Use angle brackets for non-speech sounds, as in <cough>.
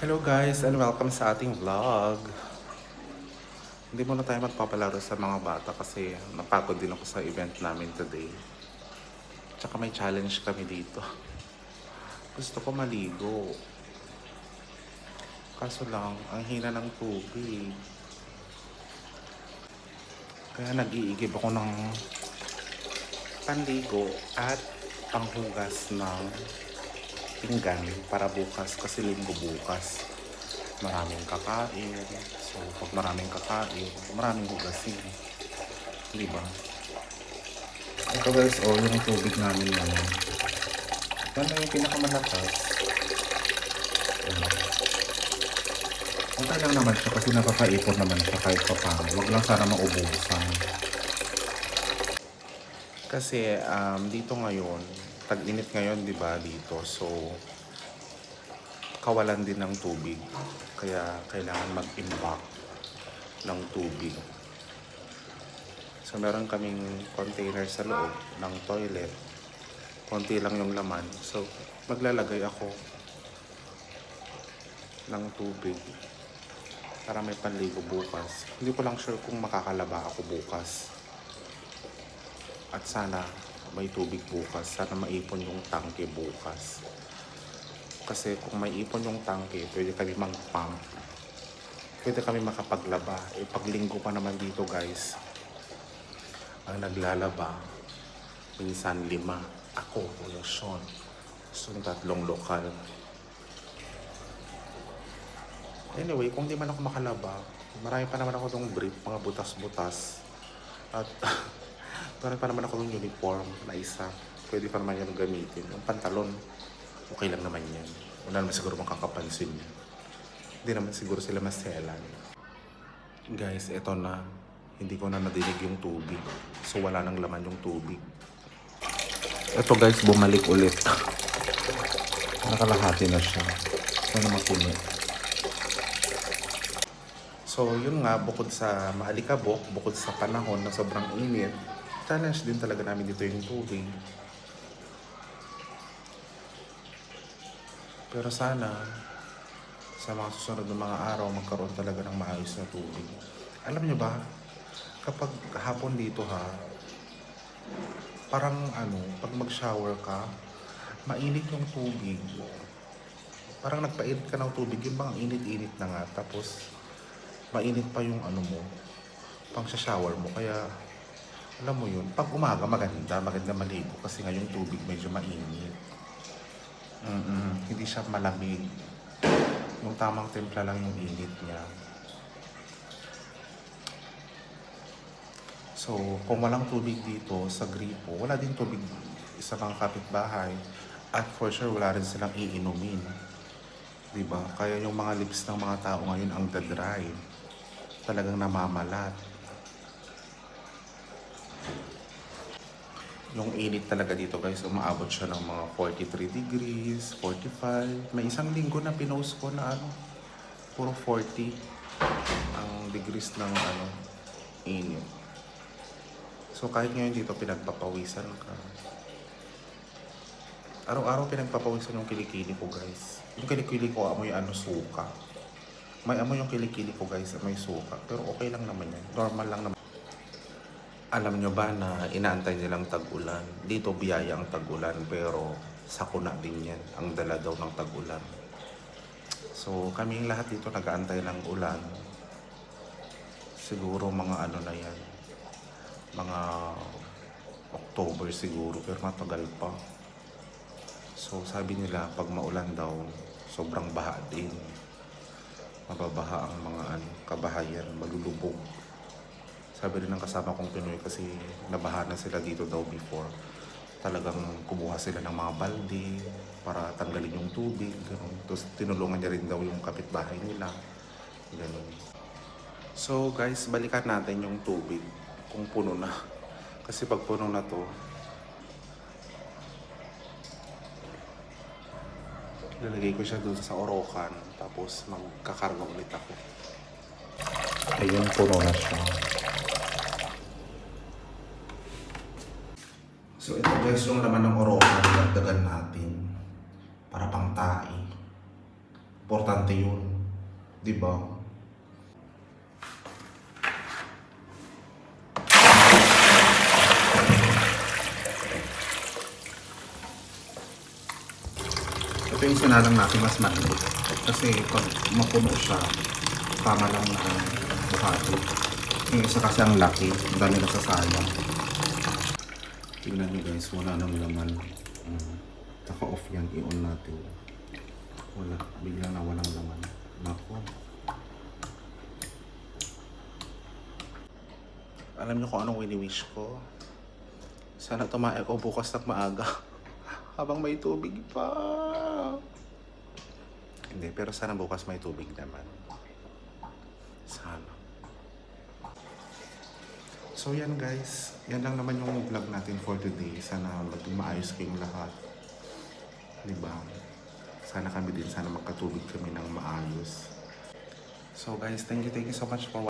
Hello guys and welcome sa ating vlog. Hindi muna tayo magpapalaro sa mga bata kasi napagod din ako sa event namin today. Tsaka may challenge kami dito. Gusto ko maligo. Kaso lang, ang hina ng tubig. Kaya nag-iigib ako ng panligo at panghugas ng pinggan para bukas kasi linggo bukas. Maraming kakain. So pag maraming kakain maraming hugasin. Di ba? Ito guys oh yung tubig namin naman na yung pinakamalakas? Okay lang naman siya kasi nakakaipon naman siya kahit pa paano wag lang sana maubusan. Kasi um, dito ngayon, tag-init ngayon, di ba, dito. So, kawalan din ng tubig. Kaya kailangan mag-imbak ng tubig. So, meron kaming container sa loob ng toilet. Konti lang yung laman. So, maglalagay ako ng tubig para may panligo bukas. Hindi ko lang sure kung makakalaba ako bukas. At sana may tubig bukas. Sana maipon yung tangke bukas. Kasi kung may ipon yung tangke, pwede kami mag-pump. Pwede kami makapaglaba. Eh, paglinggo pa naman dito guys. Ang naglalaba, minsan lima. Ako, Kuya Sean. So, tatlong lokal. Anyway, kung di man ako makalaba, marami pa naman ako itong brief, mga butas-butas. At <laughs> marami pa naman ako ng uniform na isa. Pwede pa naman yan gamitin. Yung pantalon, okay lang naman yan. Wala naman siguro makakapansin yan. Hindi naman siguro sila maselan. Guys, eto na. Hindi ko na nadinig yung tubig. So wala nang laman yung tubig. Eto guys, bumalik ulit. <laughs> Nakalahati na siya. Sana mapuno. So, yun nga, bukod sa maalikabok, bukod sa panahon na sobrang init, challenge din talaga namin dito yung tubig. Pero sana, sa mga susunod na mga araw, magkaroon talaga ng maayos na tubig. Alam nyo ba, kapag hapon dito ha, parang ano, pag mag-shower ka, mainit yung tubig. Parang nagpainit ka ng tubig, yung bang init-init na nga. Tapos, mainit pa yung ano mo, pang shower mo. Kaya, alam mo yun, pag umaga maganda, maganda maligo kasi nga yung tubig medyo mainit. mm Hindi siya malamig. Yung tamang templa lang yung init niya. So, kung walang tubig dito sa gripo, wala din tubig sa mga kapitbahay. At for sure, wala rin silang iinumin. Diba? Kaya yung mga lips ng mga tao ngayon ang dry. Talagang namamalat. Yung init talaga dito guys, umaabot siya ng mga 43 degrees, 45. May isang linggo na pinost ko na ano, puro 40 ang degrees ng ano, init. So kahit ngayon dito pinagpapawisan ka. Araw-araw pinagpapawisan yung kilikili ko guys. Yung kilikili ko amoy ano suka. May amoy yung kilikili ko guys, may suka. Pero okay lang naman yan. Normal lang naman. Alam nyo ba na inaantay nilang tag-ulan? Dito biyaya ang tag-ulan pero sakuna din yan. Ang dala daw ng tag-ulan. So kaming lahat dito nag-aantay ng ulan. Siguro mga ano na yan. Mga October siguro pero matagal pa. So sabi nila pag maulan daw sobrang baha din. Mababaha ang mga ano, kabahayan, malulubog. Sabi rin ng kasama kong Pinoy kasi nabaha na sila dito daw before. Talagang kumuha sila ng mga balde para tanggalin yung tubig. Ganun. Tapos tinulungan niya rin daw yung kapitbahay nila. Ganun. So guys, balikan natin yung tubig kung puno na. <laughs> Kasi pag puno na to, Ilalagay ko siya doon sa orokan. Tapos magkakarga ulit ako. Ayun, puno na siya. So ito guys yung laman ng orokan. Dagdagan natin. Para pang tae. Importante yun. Di ba? Ito yung sinalang natin mas maliit. Kasi pag mapuno siya, tama lang na buhati. Yung isa kasi ang laki, ang dami na sasayang. Tingnan nyo guys, wala nang laman. Mm. Naka-off yan, i-on natin. Wala, bigla na walang laman. Nako. Alam niyo kung anong wini-wish ko? Sana tumae ko bukas ng maaga. <laughs> Habang may tubig pa. Hindi, pero sana bukas may tubig naman. Sana. So yan guys, yan lang naman yung vlog natin for today. Sana maging maayos kayong lahat. Diba? Sana kami din, sana magkatubig kami ng maayos. So guys, thank you, thank you so much for